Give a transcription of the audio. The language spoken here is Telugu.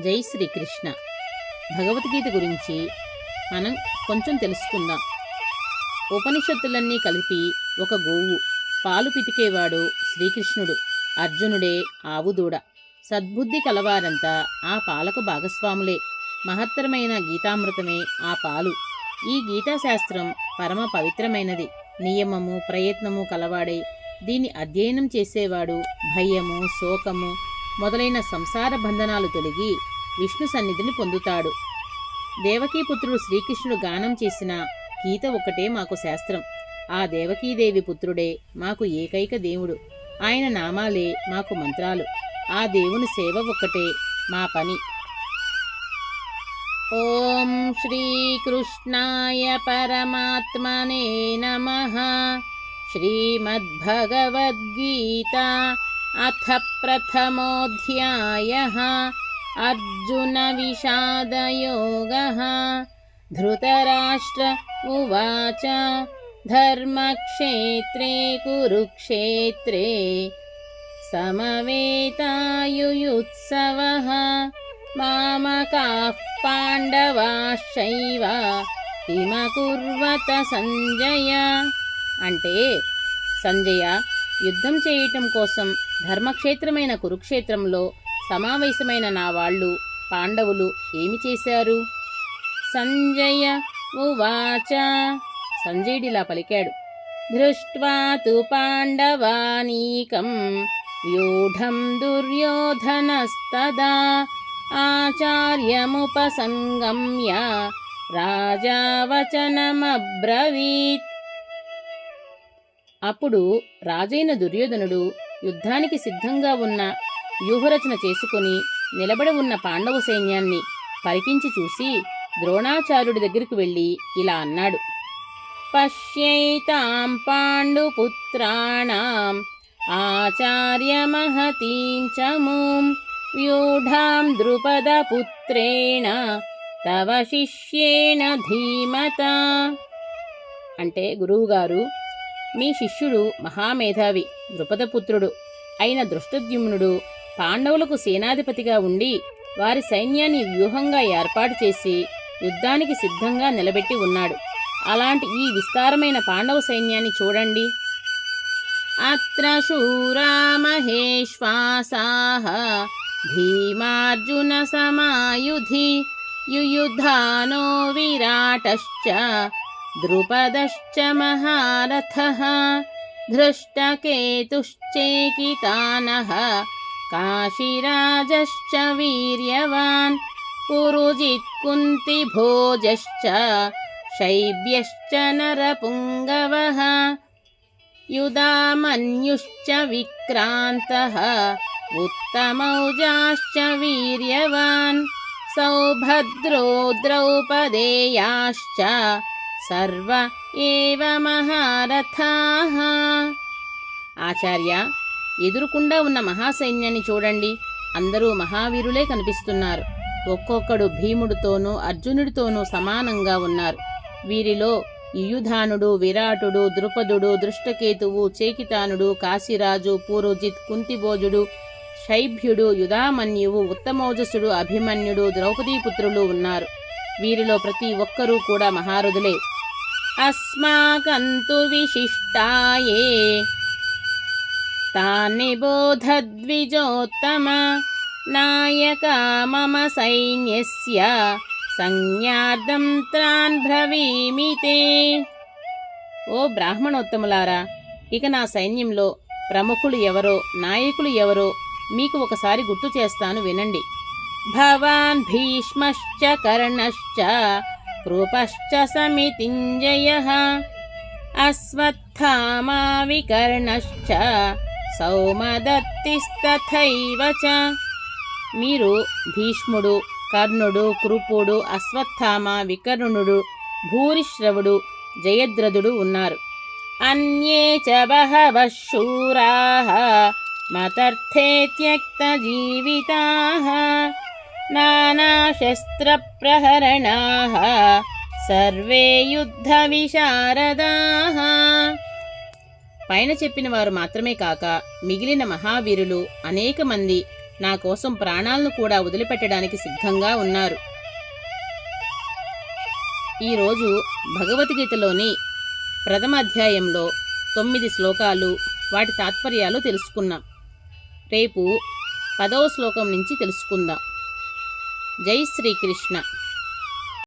జై శ్రీకృష్ణ. భగవద్గీత గురించి మనం కొంచెం తెలుసుకుందాం. ఉపనిషత్తులన్నీ కలిపి ఒక గోవు. పాలు పితికేవాడు శ్రీకృష్ణుడు. అర్జునుడే ఆవుదూడ. సద్బుద్ధి కలవారంతా ఆ పాలకు భాగస్వాములే. మహత్తరమైన గీతామృతమే ఆ పాలు. ఈ గీతాశాస్త్రం పరమ పవిత్రమైనది. నియమము ప్రయత్నము కలవాడే దీన్ని అధ్యయనం చేసేవాడు భయము శోకము మొదలైన సంసార బంధనాలు తొలగి విష్ణు సన్నిధిని పొందుతాడు. దేవకీపుత్రుడు శ్రీకృష్ణుడు గానం చేసిన గీత ఒక్కటే మాకు శాస్త్రం. ఆ దేవకీదేవి పుత్రుడే మాకు ఏకైక దేవుడు. ఆయన నామాలే మాకు మంత్రాలు. ఆ దేవుని సేవ ఒక్కటే మా పని. ఓం శ్రీకృష్ణాయ పరమాత్మనే నమ. శ్రీమద్భగవద్గీత अथ प्रथमोऽध्यायः अर्जुनविषादयोगः। धृतराष्ट्र उवाच धर्मक्षेत्रे कुरुक्षेत्रे समवेतायुयुत्सवः। मामकाः पाण्डवाश्चैव किमकुर्वत सञ्जय अन्ते सञ्जय యుద్ధం చేయటం కోసం ధర్మక్షేత్రమైన కురుక్షేత్రంలో సమావేశమైన నా వాళ్ళు పాండవులు ఏమి చేశారు? సంజయ ఉవాచ సంజయుడిలా పలికాడు. దృష్ట్వా తు పాండవానీకం వ్యూఢం దుర్యోధనస్తదా ఆచార్యముపసంగమ్య రాజావచనమబ్రవీత్. అప్పుడు రాజైన దుర్యోధనుడు యుద్ధానికి సిద్ధంగా ఉన్న వ్యూహరచన చేసుకుని నిలబడి ఉన్న పాండవ సైన్యాన్ని పరికించి చూసి ద్రోణాచార్యుడి దగ్గరికి వెళ్ళి ఇలా అన్నాడు. పశ్యైతాం పాండుపుత్రాణం ఆచార్యమహతీం చమూం వ్యూఢాం ద్రుపదపుత్రేణ తవ శిష్యేణ ధీమత. అంటే గురువుగారు మీ శిష్యుడు మహామేధావి ద్రుపదపుత్రుడు అయిన దృష్టద్యుమ్నుడు పాండవులకు సేనాధిపతిగా ఉండి వారి సైన్యాన్ని వ్యూహంగా ఏర్పాటు చేసి యుద్ధానికి సిద్ధంగా నిలబెట్టి ఉన్నాడు. అలాంటి ఈ విస్తారమైన పాండవ సైన్యాన్ని చూడండి. అత్ర శూరా భీమార్జున సమాయుధి యుయుధానో విరాటశ్చ द्रुपदश्च महारथः धृष्टकेतुश्चेकितानः काशीराजश्च वीर्यवान् कुरुजित्कुन्तीभोजश्च शैब्यश्च नरपुङ्गवः युदामन्युश्च विक्रान्तः उत्तमौजाश्च वीर्यवान् सौभद्रो द्रौपदेयाश्च సర్వ ఏవ మహారథాహ ఆచార్య ఎదురుకుండా ఉన్న మహాసైన్యాన్ని చూడండి. అందరూ మహావీరులే కనిపిస్తున్నారు. ఒక్కొక్కడు భీముడితోనూ అర్జునుడితోనూ సమానంగా ఉన్నారు. వీరిలో యుయుధానుడు విరాటుడు ద్రుపదుడు దృష్టకేతువు చేకితానుడు కాశీరాజు పూరోజిత్ కుంతిభోజుడు శైభ్యుడు యుధామన్యువు ఉత్తమోజసుడు అభిమన్యుడు ద్రౌపదీపుత్రులు ఉన్నారు. వీరిలో ప్రతి ఒక్కరూ కూడా మహారుదులే. అస్మాకంతు విశిష్టాయే. తాన్ని బోధద్విజోత్తమ. నాయక మమ సైన్యస్య. సంజ్ఞార్థం త్రాన్ బ్రవీమితే ఓ బ్రాహ్మణోత్తములారా ఇక నా సైన్యంలో ప్రముఖులు ఎవరో నాయకులు ఎవరో మీకు ఒకసారి గుర్తు చేస్తాను వినండి. భవాన్ భీష్మశ్చ కర్ణశ్చ కృపశ్చ సమితింజయః అశ్వత్థామా సౌమదత్తిస్తథైవ మీరు భీష్ముడు కర్ణుడు కృపుడు అశ్వత్థామ వికర్ణుడు భూరిశ్రవుడు జయద్రథుడు ఉన్నారు అన్యే చ బహవ శూరా మతర్థే త్యక్త జీవితా నానాశస్త్రప్రహరణాः సర్వే యుద్ధ విశారదాः పైన చెప్పిన వారు మాత్రమే కాక మిగిలిన మహావీరులు అనేక మంది నా కోసం ప్రాణాలను కూడా వదిలిపెట్టడానికి సిద్ధంగా ఉన్నారు. ఈరోజు భగవద్గీతలోని ప్రథమ అధ్యాయంలో తొమ్మిది శ్లోకాలు వాటి తాత్పర్యాలు తెలుసుకున్నాం. రేపు పదవ శ్లోకం నుంచి తెలుసుకుందాం. జై శ్రీకృష్ణ.